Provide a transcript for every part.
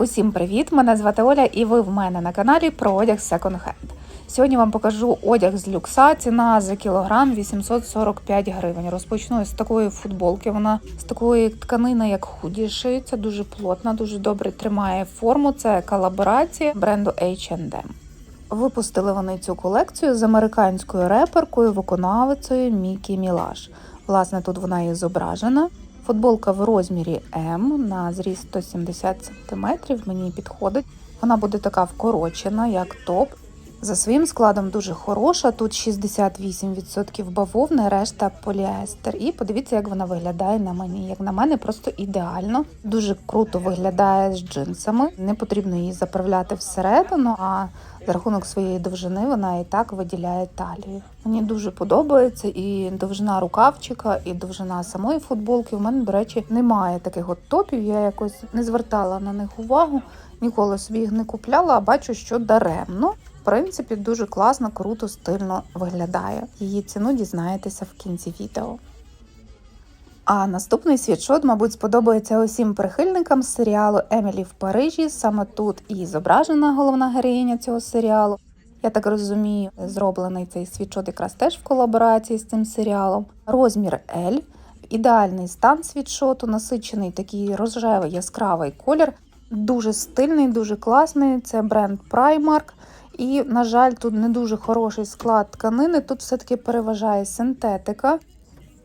Усім привіт! Мене звати Оля, і ви в мене на каналі про одяг Hand. Сьогодні вам покажу одяг з люкса. Ціна за кілограм 845 гривень. Розпочну з такої футболки. Вона з такої тканини, як худі, шиється, дуже плотна, дуже добре тримає форму. Це колаборація бренду H&M. Випустили вони цю колекцію з американською реперкою, виконавицею Мікі Мілаш. Власне, тут вона і зображена. Футболка в розмірі М на зріст 170 см мені підходить. Вона буде така вкорочена, як топ. За своїм складом дуже хороша. Тут 68% бавовни, решта поліестер. І подивіться, як вона виглядає на мені. Як на мене, просто ідеально. Дуже круто виглядає з джинсами. Не потрібно її заправляти всередину, а за рахунок своєї довжини вона і так виділяє талію. Мені дуже подобається і довжина рукавчика, і довжина самої футболки. У мене, до речі, немає таких от топів. Я якось не звертала на них увагу, ніколи собі їх не купляла, а бачу, що даремно. Принципі, дуже класно, круто, стильно виглядає. Її ціну дізнаєтеся в кінці відео. А наступний світшот, мабуть, сподобається усім прихильникам серіалу Емілі в Парижі. Саме тут і зображена головна героїня цього серіалу. Я так розумію, зроблений цей світшот якраз теж в колаборації з цим серіалом. Розмір L, ідеальний стан світшоту, насичений такий рожевий яскравий колір. Дуже стильний, дуже класний. Це бренд Primark. І, на жаль, тут не дуже хороший склад тканини. Тут все-таки переважає синтетика.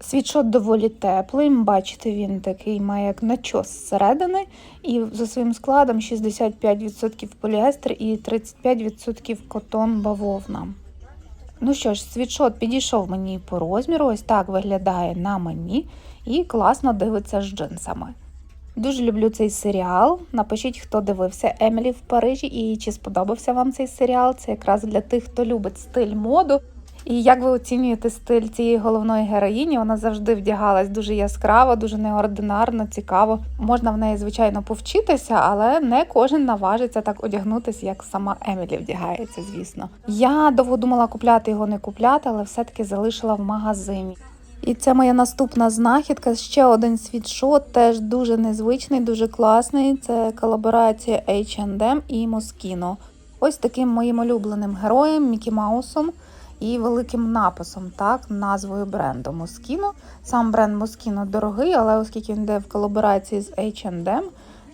Світшот доволі теплий. Бачите, він такий має як начос зсередини. І за своїм складом 65% поліестер і 35% котон бавовна. Ну що ж, світшот підійшов мені по розміру, ось так виглядає на мені і класно дивиться з джинсами. Дуже люблю цей серіал. Напишіть, хто дивився Емілі в Парижі і чи сподобався вам цей серіал. Це якраз для тих, хто любить стиль моду. І як ви оцінюєте стиль цієї головної героїні? Вона завжди вдягалась дуже яскраво, дуже неординарно, цікаво. Можна в неї, звичайно, повчитися, але не кожен наважиться так одягнутися, як сама Емілі вдягається, звісно. Я довго думала купляти його, не купляти, але все-таки залишила в магазині. І це моя наступна знахідка. Ще один світшот, теж дуже незвичний, дуже класний. Це колаборація H&M і Moschino. Ось таким моїм улюбленим героєм Мікі Маусом і великим написом, так, назвою бренду Moschino. Сам бренд Moschino дорогий, але оскільки він йде в колаборації з H&M,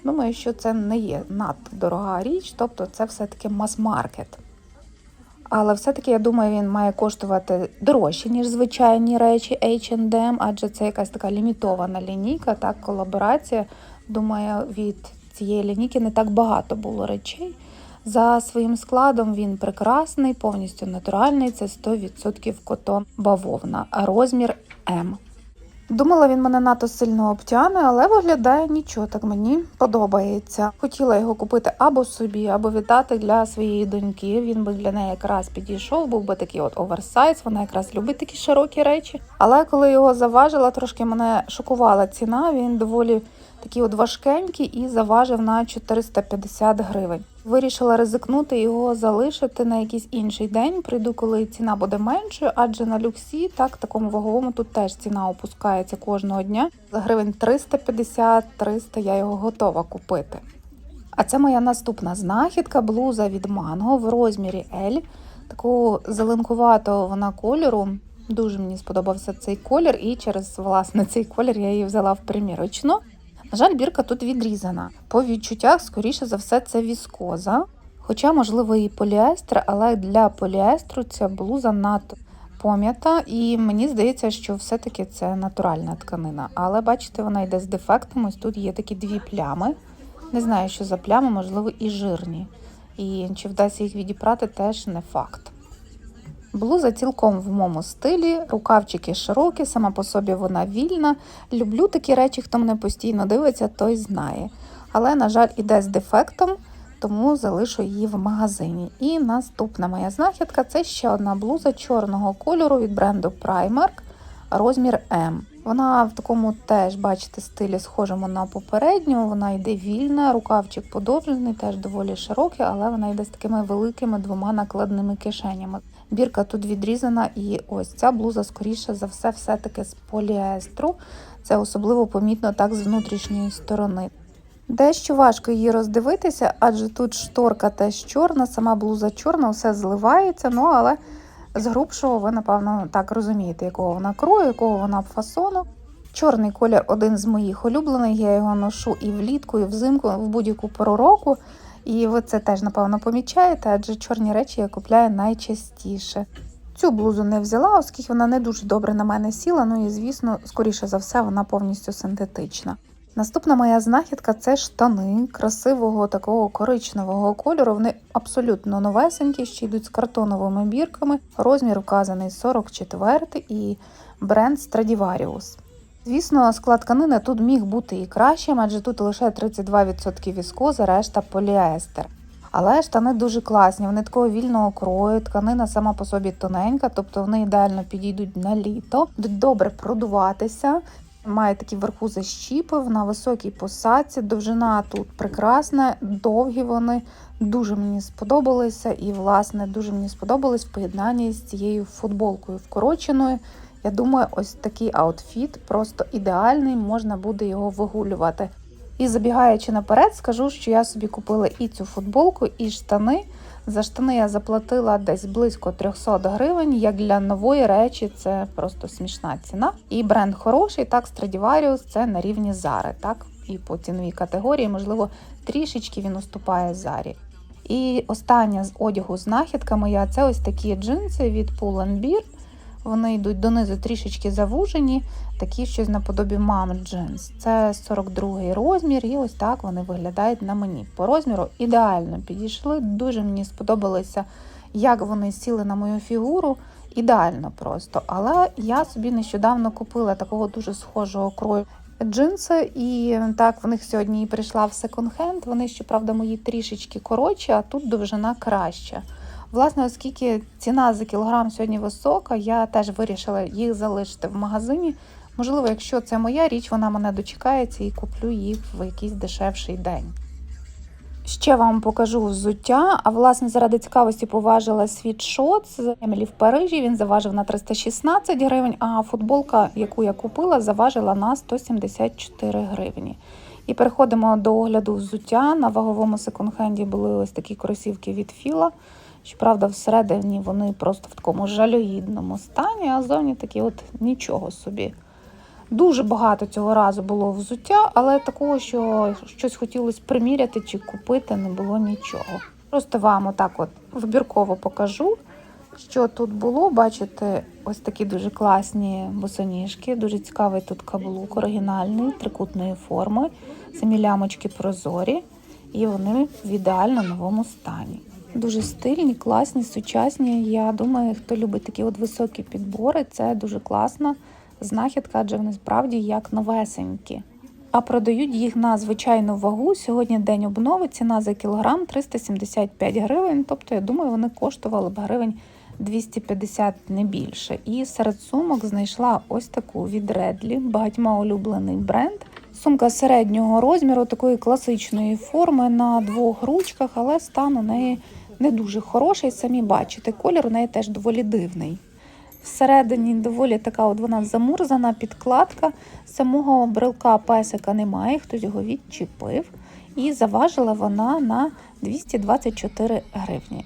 думаю, що це не є надто дорога річ, тобто це все-таки мас-маркет. Але все-таки я думаю, він має коштувати дорожче, ніж звичайні речі H&M, адже це якась така лімітована лінійка, так, колаборація. Думаю, від цієї лінійки не так багато було речей. За своїм складом він прекрасний, повністю натуральний. Це 100% котон бавовна, розмір М. Думала, він мене надто сильно обтяне, але виглядає нічого, так мені подобається. Хотіла його купити або собі, або віддати для своєї доньки. Він би для неї якраз підійшов, був би такий от оверсайз. Вона якраз любить такі широкі речі. Але коли його заважила, трошки мене шокувала ціна. Він доволі такий от важкенький і заважив на 450 гривень. Вирішила ризикнути його залишити на якийсь інший день. Прийду, коли ціна буде меншою, адже на люксі, так такому ваговому тут теж ціна опускається кожного дня. За гривень 350-300 я його готова купити. А це моя наступна знахідка блуза від Манго в розмірі L. Такого зеленкуватого вона кольору. Дуже мені сподобався цей колір, і через власне цей колір я її взяла в примірочну. На жаль, бірка тут відрізана. По відчуттях, скоріше за все, це віскоза. Хоча, можливо, і поліестер, але для поліестру ця блуза надто пом'ята, і мені здається, що все-таки це натуральна тканина. Але бачите, вона йде з дефектом. Ось тут є такі дві плями. Не знаю, що за плями, можливо, і жирні. І чи вдасться їх відіпрати, теж не факт. Блуза цілком в моєму стилі, рукавчики широкі, сама по собі вона вільна. Люблю такі речі, хто мене постійно дивиться, той знає. Але, на жаль, іде з дефектом, тому залишу її в магазині. І наступна моя знахідка це ще одна блуза чорного кольору від бренду Primark, розмір М. Вона в такому теж, бачите, стилі схожому на попередню. Вона йде вільна, рукавчик подовжений, теж доволі широкий, але вона йде з такими великими двома накладними кишенями. Бірка тут відрізана, і ось ця блуза, скоріше за все, все-таки з поліестру. Це особливо помітно так з внутрішньої сторони. Дещо важко її роздивитися, адже тут шторка теж чорна, сама блуза чорна, все зливається, ну але з грубшого ви, напевно, так розумієте, якого вона крою, якого вона фасону. Чорний колір один з моїх улюблених. Я його ношу і влітку, і взимку, в будь-яку пору року. І ви це теж, напевно, помічаєте, адже чорні речі я купляю найчастіше. Цю блузу не взяла, оскільки вона не дуже добре на мене сіла. Ну і звісно, скоріше за все, вона повністю синтетична. Наступна моя знахідка це штани красивого такого коричневого кольору. Вони абсолютно новесенькі, ще йдуть з картоновими бірками. Розмір вказаний 44 і бренд Stradivarius. Звісно, склад тканини тут міг бути і кращим, адже тут лише 32% віскоза, решта поліестер. Але штани дуже класні, вони такого вільного крою, тканина сама по собі тоненька, тобто вони ідеально підійдуть на літо, добре продуватися. Має такі вверху защіпи на високій посадці. Довжина тут прекрасна, довгі вони дуже мені сподобалися, і, власне, дуже мені сподобались в поєднанні з цією футболкою вкороченою. Я думаю, ось такий аутфіт просто ідеальний, можна буде його вигулювати. І забігаючи наперед, скажу, що я собі купила і цю футболку, і штани. За штани я заплатила десь близько 300 гривень. Як для нової речі, це просто смішна ціна. І бренд хороший, так, Stradivarius це на рівні Зари, так, і по ціновій категорії, можливо, трішечки він уступає Зарі. І остання з одягу знахідка моя це ось такі джинси від Pull Bear. Вони йдуть донизу трішечки завужені, такі щось наподобі мам джинс. Це 42 розмір, і ось так вони виглядають на мені. По розміру ідеально підійшли. Дуже мені сподобалося, як вони сіли на мою фігуру. Ідеально просто. Але я собі нещодавно купила такого дуже схожого крою джинси, і так в них сьогодні і прийшла в секонд-хенд. Вони, щоправда, мої трішечки коротші, а тут довжина краща. Власне, оскільки ціна за кілограм сьогодні висока, я теж вирішила їх залишити в магазині. Можливо, якщо це моя річ, вона мене дочекається і куплю їх в якийсь дешевший день. Ще вам покажу взуття. А власне, заради цікавості поважила світшот з Емілі в Парижі. Він заважив на 316 гривень, а футболка, яку я купила, заважила на 174 гривні. І переходимо до огляду взуття. На ваговому секонд-хенді були ось такі кросівки від Філа. Щоправда, всередині вони просто в такому жалюгідному стані, а зовні такі от нічого собі. Дуже багато цього разу було взуття, але такого, що щось хотілося приміряти чи купити, не було нічого. Просто вам отак от вибірково покажу, що тут було. Бачите, ось такі дуже класні босоніжки, дуже цікавий тут каблук, оригінальний, трикутної форми, самі лямочки прозорі, і вони в ідеально новому стані. Дуже стильні, класні, сучасні. Я думаю, хто любить такі от високі підбори, це дуже класна знахідка, адже вони справді як новесенькі. А продають їх на звичайну вагу. Сьогодні день обнови, ціна за кілограм 375 гривень. Тобто, я думаю, вони коштували б гривень 250 не більше. І серед сумок знайшла ось таку від Редлі, багатьма улюблений бренд. Сумка середнього розміру, такої класичної форми на двох ручках, але стан у неї не дуже хороший. Самі бачите, колір у неї теж доволі дивний. Всередині доволі така от вона замурзана підкладка. Самого брелка песика немає, хтось його відчепив. І заважила вона на 224 гривні.